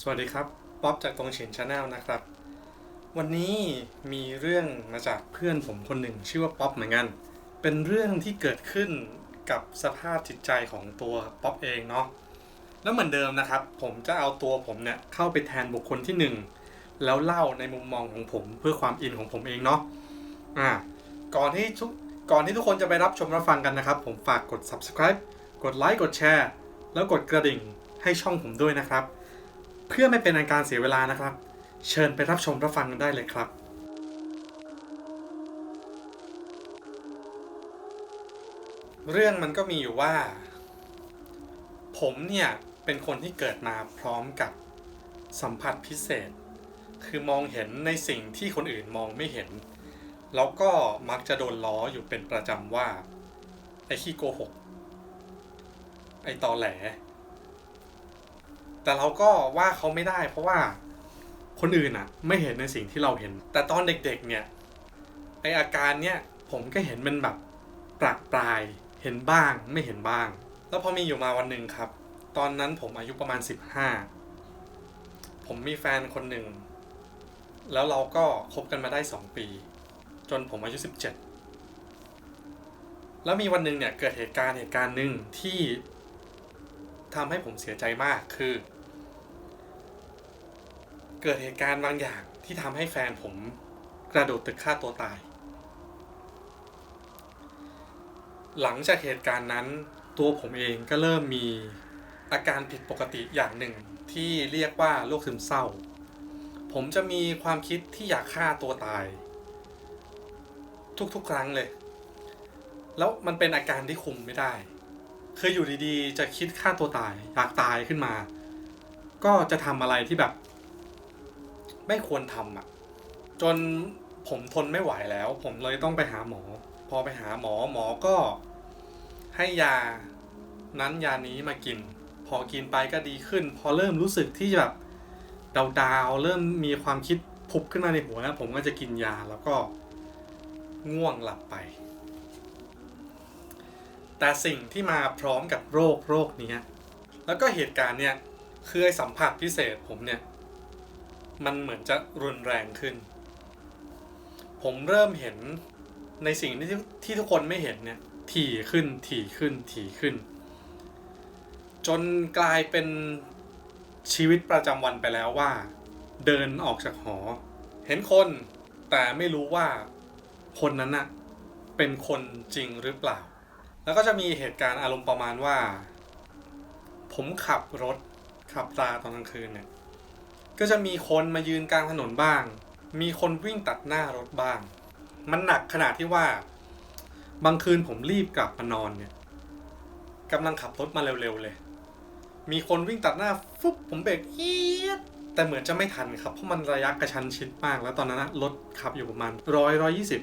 สวัสดีครับป๊อปจากตรงเฉินชาแนลนะครับ วันนี้มีเรื่องมาจากเพื่อนผมคนหนึ่งชื่อว่าป๊อปเหมือนกัน เป็นเรื่องที่เกิดขึ้นกับสภาพจิตใจของตัวป๊อปเองเนาะแล้วเหมือนเดิมนะครับ ผมจะเอาตัวผมเนี่ยเข้าไปแทนบุคคลที่หนึ่งแล้วเล่าในมุมมองของผมเพื่อความอินของผมเองเนาะอ่าก่อนที่ทุกก่อนที่ทุกคนจะไปรับชมรับฟังกันนะครับ ผมฝากกด subscribe กดไลค์กดแชร์แล้วกดกระดิ่งให้ช่องผมด้วยนะครับ เพื่อไม่เป็นการเสียเวลานะครับ เชิญไปรับชมรับฟังกันได้เลยครับเรื่องมันก็มีอยู่ว่า ผมเนี่ย เป็นคนที่เกิดมาพร้อมกับสัมผัสพิเศษ คือมองเห็นในสิ่งที่คนอื่นมองไม่เห็น แล้วก็มักจะโดนล้ออยู่เป็นประจำว่า ไอ้ขี้โกหก ไอ้ตอแหล แต่เราก็ว่าเขาไม่ได้ เพราะว่าคนอื่นอะ ไม่เห็นในสิ่งที่เราเห็น แต่ตอนเด็กๆ เนี่ยไออาการเนี่ยผมก็เห็นมันแบบปรากปลายเห็นบ้างไม่เห็นบ้าง แล้วพอมีอยู่มาวันหนึ่งครับ ตอนนั้นผมอายุประมาณ 15 ผมมีแฟนคนหนึ่ง แล้วเราก็คบกันมาได้ 2 ปี จนผมอายุ 17 แล้วมีวันหนึ่งเนี่ยเกิดเหตุการณ์เหตุการณ์หนึ่งที่ ทำให้ผมเสียใจมากคือ เกิดเหตุการณ์บางอย่างที่ทำให้แฟนผมกระโดดตึกฆ่าตัวตาย หลังจากเหตุการณ์นั้น ตัวผมเองก็เริ่มมีอาการผิดปกติอย่างหนึ่งที่เรียกว่าโรคซึมเศร้า ผมจะมีความคิดที่อยากฆ่าตัวตาย ทุกๆครั้งเลย แล้วมันเป็นอาการที่คุมไม่ได้ คืออยู่ดีๆ จะคิดฆ่าตัวตายอยากตายขึ้นมา ก็จะทำอะไรที่แบบ ไม่ควรทำอะ จนผมทนไม่ไหวแล้ว ผมเลยต้องไปหาหมอ พอไปหาหมอหมอก็ให้ยานั้นยานี้มากิน พอกินไปก็ดีขึ้น พอเริ่มรู้สึกที่แบบดาวๆเริ่มมีความคิดผุบขึ้นมาในหัวนะผมก็จะกินยาแล้วก็ง่วงหลับไป แต่สิ่งที่มาพร้อมกับโรคโรคนี้แล้วก็เหตุการณ์เนี่ยคือไอ้สัมผัสพิเศษผมเนี่ย มันเหมือนจะรุนแรงขึ้น ผมเริ่มเห็นในสิ่งที่ที่ทุกคนไม่เห็นเนี่ย ถี่ขึ้นถี่ขึ้นถี่ขึ้น จนกลายเป็นชีวิตประจำวันไปแล้วว่า เดินออกจากหอ เห็นคนแต่ไม่รู้ว่าคนนั้นน่ะเป็นคนจริงหรือเปล่า แล้วก็จะมีเหตุการณ์อารมณ์ประมาณว่า ผมขับรถขับราตอนกลางคืนเนี่ย ก็จะมีคนมายืนกลางถนนบ้าง มีคนวิ่งตัดหน้ารถบ้าง มันหนักขนาดที่ว่า บางคืนผมรีบกลับมานอนเนี่ยกำลังขับรถมาเร็วๆเลย มีคนวิ่งตัดหน้าฟุบผมเบรกเอียดแต่เหมือนจะไม่ทันครับเพราะมันระยะกระชั้นชิดมาก แล้วตอนนั้นรถขับอยู่ประมาณร้อยร้อยยี่สิบ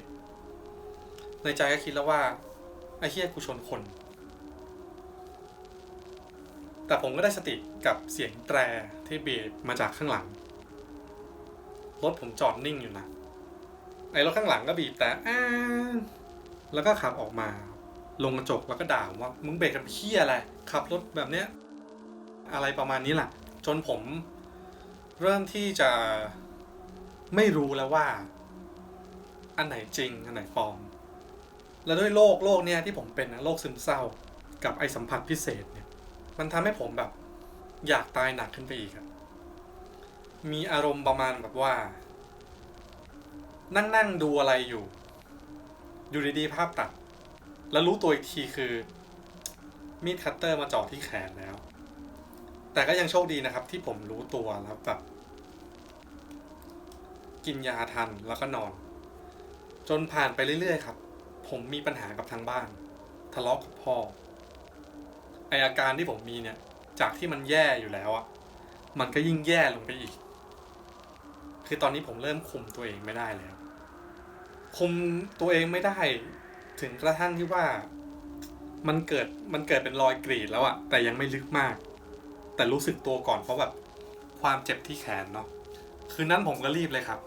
ในใจก็คิดแล้วว่า ไอ้เฮียกูชนคน แต่ผมก็ได้สติกับเสียงแตรที่บีบมาจากข้างหลัง รถผมจอดนิ่งอยู่นะ ไอ้รถข้างหลังก็บีบแต่อ้าแล้วก็ขับออกมา ลงกระจกแล้วก็ด่าว่า มึงเบรกกันเพี้ยอะไร ขับรถแบบเนี้ย อะไรประมาณนี้แหละจนผม เริ่มที่จะไม่รู้แล้วว่า อันไหนจริง อันไหนปลอม แล้วด้วยโรคโรคเนี้ยที่ผมเป็นนะโรคซึมเศร้ากับไอสัมผัสพิเศษเนี่ย มันทำให้ผมแบบ อยากตายหนักขึ้นไปอีกครับมีอารมณ์ประมาณแบบว่า นั่งนั่งดูอะไรอยู่ อยู่ดีๆภาพตัด แล้วรู้ตัวอีกทีคือ มีดคัตเตอร์มาเจ่อที่แขนแล้ว แต่ก็ยังโชคดีนะครับ ที่ผมรู้ตัวแล้วแบบกินยาทันแล้วก็นอน จนผ่านไปเรื่อยๆครับ ผมมีปัญหากับทางบ้าน ทะเลาะกับพ่อไออาการที่ผมมีเนี่ย จากที่มันแย่อยู่แล้วอะมันก็ยิ่งแย่ลงไปอีก คือตอนนี้ผมเริ่มคุมตัวเองไม่ได้แล้ว คุมตัวเองไม่ได้ ถึงกระทั่งที่ว่า มันเกิดมันเกิดเป็นรอยกรีดแล้วอะแต่ยังไม่ลึกมาก แต่รู้สึกตัวก่อนเพราะแบบความเจ็บที่แขนเนาะคืนนั้นผมก็รีบเลยครับ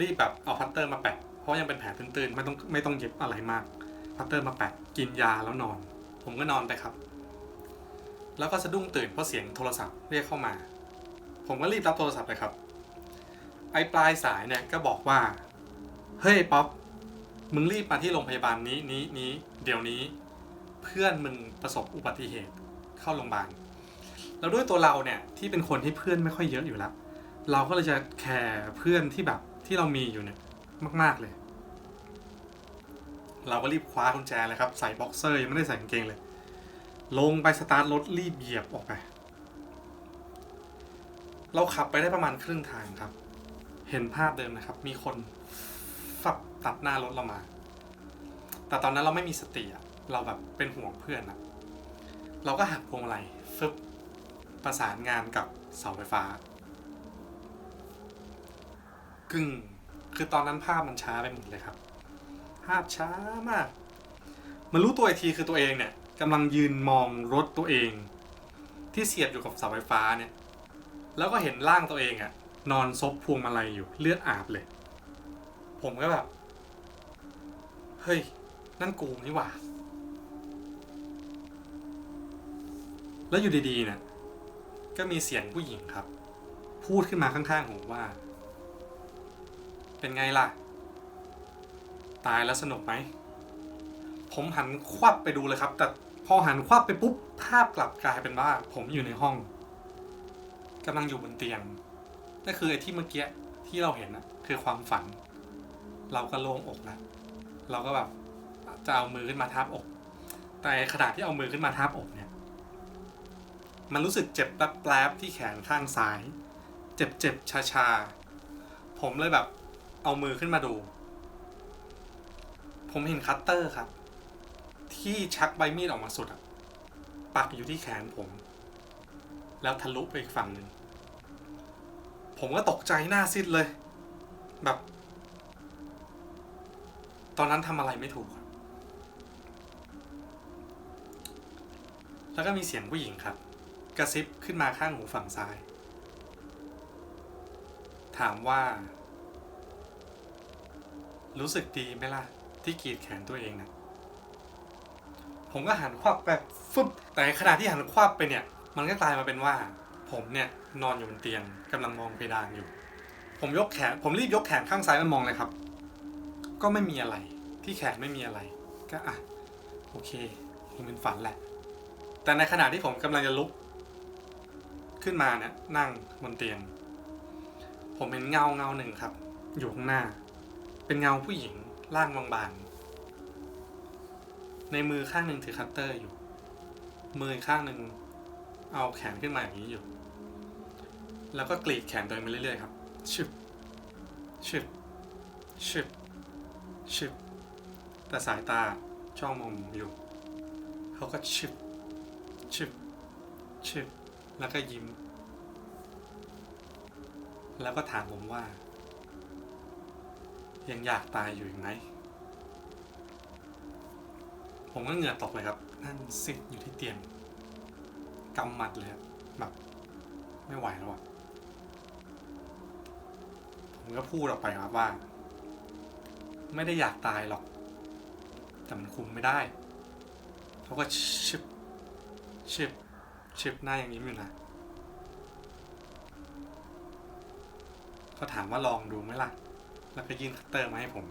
รีบแบบเอาพัตเตอร์มาแปะ เพราะยังเป็นแผลตื้นๆไม่ต้องไม่ต้องเย็บอะไรมากพัตเตอร์มาแปะกินยาแล้วนอน ผมก็นอนไปครับ แล้วก็สะดุ้งตื่นเพราะเสียงโทรศัพท์เรียกเข้ามา ผมก็รีบรับโทรศัพท์เลยครับ ไอ้ปลายสายเนี่ยก็บอกว่า เฮ้ยป๊อปมึงรีบมาที่โรงพยาบาลนี้นี้นี้เดี๋ยวนี้ เพื่อนมึงประสบอุบัติเหตุเข้าโรงพยาบาลแล้วด้วยตัวเราเนี่ยที่เป็นคนที่เพื่อนไม่ค่อยเยอะอยู่แล้วเราก็เลยจะแคร์เพื่อนที่แบบที่เรามีอยู่เนี่ย มากๆเลย เราก็รีบคว้ากุญแจเลยครับ ใส่บ็อกเซอร์ยังไม่ได้ใส่กางเกงเลย ลงไปสตาร์ทรถรีบเหยียบออกไป เราขับไปได้ประมาณครึ่งทางครับ เห็นภาพเดิมนะครับ มีคนฝับตัดหน้ารถเรามา แต่ตอนนั้นเราไม่มีสติอะเราแบบเป็นห่วงเพื่อนอะเราก็หักพวงมาลัยฟึบประสานงานกับเสาไฟฟ้ากึ่ง คือตอนนั้นภาพมันช้าไปหมดเลยครับ ภาพช้ามาก มันรู้ตัวอีกทีคือตัวเองเนี่ยกำลังยืนมองรถตัวเอง ที่เสียบอยู่กับเสาไฟฟ้าเนี่ย แล้วก็เห็นร่างตัวเองอะนอนซบพวงมาลัยอยู่เลือดอาบเลย ผมก็แบบเฮ้ย นั่นกูนี่หว่า แล้วอยู่ดีๆเนี่ยก็มีเสียงผู้หญิงครับ พูดขึ้นมาข้างๆหูว่า เป็นไงล่ะ ตายแล้วสนุกไหม ผมหันควับไปดูเลยครับ แต่พอหันควับไปปุ๊บภาพกลับกลายเป็นว่า ผมอยู่ในห้องกำลังอยู่บนเตียงนั่นคือไอ้ที่เมื่อกี้ที่เราเห็นนะคือความฝัน เราก็โล่งอกนะเราก็แบบจะเอามือขึ้นมาทาบอก แต่ขณะที่เอามือขึ้นมาทาบอกเนี่ย มันรู้สึกเจ็บแป๊บๆที่แขนข้างซ้าย เจ็บๆชาๆผมเลยแบบ เอามือขึ้นมาดู ผมเห็นคัตเตอร์ครับ ที่ชักใบมีดออกมาสุดปักอยู่ที่แขนผม แล้วทะลุไปอีกฝั่งหนึ่ง ผมก็ตกใจหน้าซิดเลย แบบ ตอนนั้นทำอะไรไม่ถูก แล้วก็มีเสียงผู้หญิงครับ กระซิบขึ้นมาข้างหูฝั่งซ้าย ถามว่า รู้สึกดีไหมล่ะ ที่กรีดแขนตัวเองนะผมก็หันควับแบบฟึบแต่ในขณะที่หันควับไปเนี่ย มันก็กลายมาเป็นว่า ผมเนี่ยนอนอยู่บนเตียงกำลังมองเพดานอยู่ ผมยกแขน ผมรีบยกแขนข้างซ้ายมามองเลยครับ ก็ไม่มีอะไร ที่แขนไม่มีอะไร ก็อะโอเคคงเป็นฝันแหละ แต่ในขณะที่ผมกำลังจะลุก ขึ้นมาเนี่ยนั่งบนเตียง ผมเห็นเงาเงาหนึ่งครับ อยู่ข้างหน้า เป็นเงาผู้หญิงร่างบางๆ ในมือข้างหนึ่งถือคัตเตอร์อยู่ มืออีกข้างหนึ่งเอาแขนขึ้นมาอย่างนี้อยู่ แล้วก็กรีดแขนตัวเองไปเรื่อยๆครับชึบชึบชึบชึบแต่สายตาช่องมองผมอยู่ เขาก็ชึบชึบชึบแล้วก็ยิ้ม แล้วก็ถามผมว่า ยังอยากตายอยู่อีกไหม ผมก็เหงื่อตกเลยครับ นั่นซิดอยู่ที่เตียงกำหมัดเลยครับแบบไม่ไหวแล้วอะผมก็พูดออกไปครับว่า ไม่ได้อยากตายหรอก แต่มันคุมไม่ได้ เขาก็ชิบชิบชิบหน้าอย่างนี้อยู่นะเขาถามว่าลองดูไหมล่ะ แล้วก็ยื่นคัตเตอร์มาให้ผม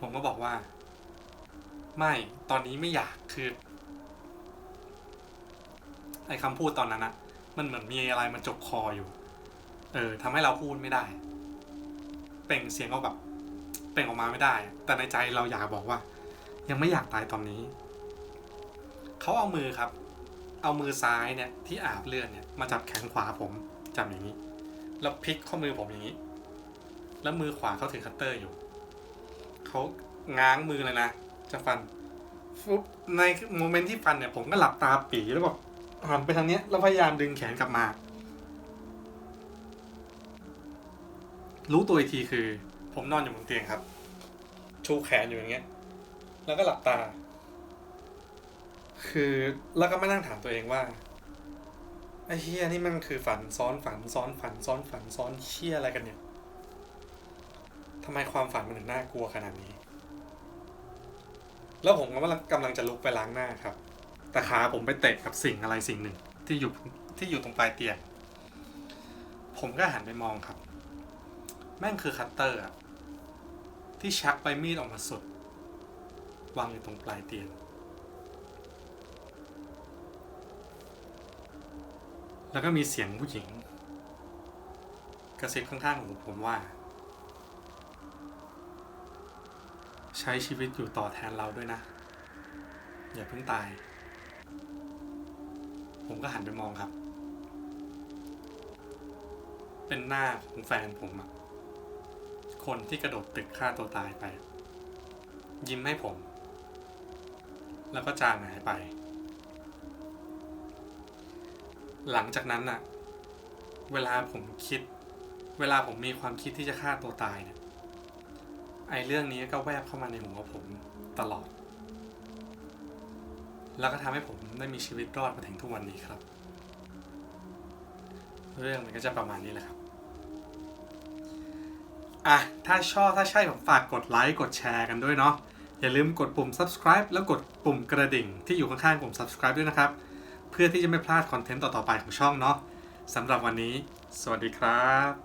ผมก็บอกว่า ไม่ตอนนี้ไม่อยากคือไอ้คำพูดตอนนั้นอะมันเหมือนมีอะไรมันจกคออยู่ เออทำให้เราพูดไม่ได้ เป่งเสียงออกแบบเป่งออกมาไม่ได้ แต่ในใจเราอยากบอกว่า ยังไม่อยากตายตอนนี้ เขาเอามือครับ เอามือซ้ายเนี่ยที่อาบเลือดเนี่ยมาจับแขนขวาผมจับอย่างนี้ แล้วพลิกข้อมือผมอย่างนี้ แล้วมือขวาเขาถือคัตเตอร์อยู่ เขาง้างมือเลยนะ จะฟันฟุบในโมเมนต์ที่ฟันเนี่ย ผมก็หลับตาปีแล้วแบบหันไปทางเนี้ยแล้วพยายามดึงแขนกลับมา รู้ตัวอีกทีคือ ผมนอนอยู่บนเตียงครับ ชูแขนอยู่อย่างเงี้ย แล้วก็หลับตา คือแล้วก็มานั่งถามตัวเองว่าไอ้เฮียนี่มันคือฝันซ้อนฝันซ้อนฝันซ้อนฝันซ้อนเชี่ยอะไรกันเนี่ย ทำไมความฝันมันถึงน่ากลัวขนาดนี้ แล้วผมก็กำลังกำลังจะลุกไปล้างหน้าครับ แต่ขาผมไปเตะกับสิ่งอะไรสิ่งหนึ่ง ที่อยู่ที่อยู่ตรงปลายเตียง ผมก็หันไปมองครับ แม่งคือคัตเตอร์อะที่ชักใบมีดออกมาสุด วางอยู่ตรงปลายเตียง แล้วก็มีเสียงผู้หญิง กระซิบข้างๆหูผมว่า ใช้ชีวิตอยู่ต่อแทนเราด้วยนะ อย่าเพิ่งตาย ผมก็หันไปมองครับ เป็นหน้าของแฟนผมอะคนที่กระโดดตึกฆ่าตัวตายไป ยิ้มให้ผม แล้วก็จางหายไป หลังจากนั้นน่ะเวลาผมคิด เวลาผมมีความคิดที่จะฆ่าตัวตายเนี่ย อ้เรื่องนี้ก็แวบเข้ามาในหัวผมตลอด แล้วก็ทำให้ผมได้มีชีวิตรอดมาถึงทุกวันนี้ครับ เรื่องมันก็จะประมาณนี้แหละครับ อะ ถ้าชอบถ้าใช่ผมฝากกดไลค์กดแชร์กันด้วยเนาะ อย่าลืมกดปุ่ม subscribe แล้วกดปุ่มกระดิ่งที่อยู่ข้างๆปุ่ม subscribe ด้วยนะครับ เพื่อที่จะไม่พลาดคอนเทนต์ต่อๆไปของช่องเนาะสำหรับวันนี้ สวัสดีครับ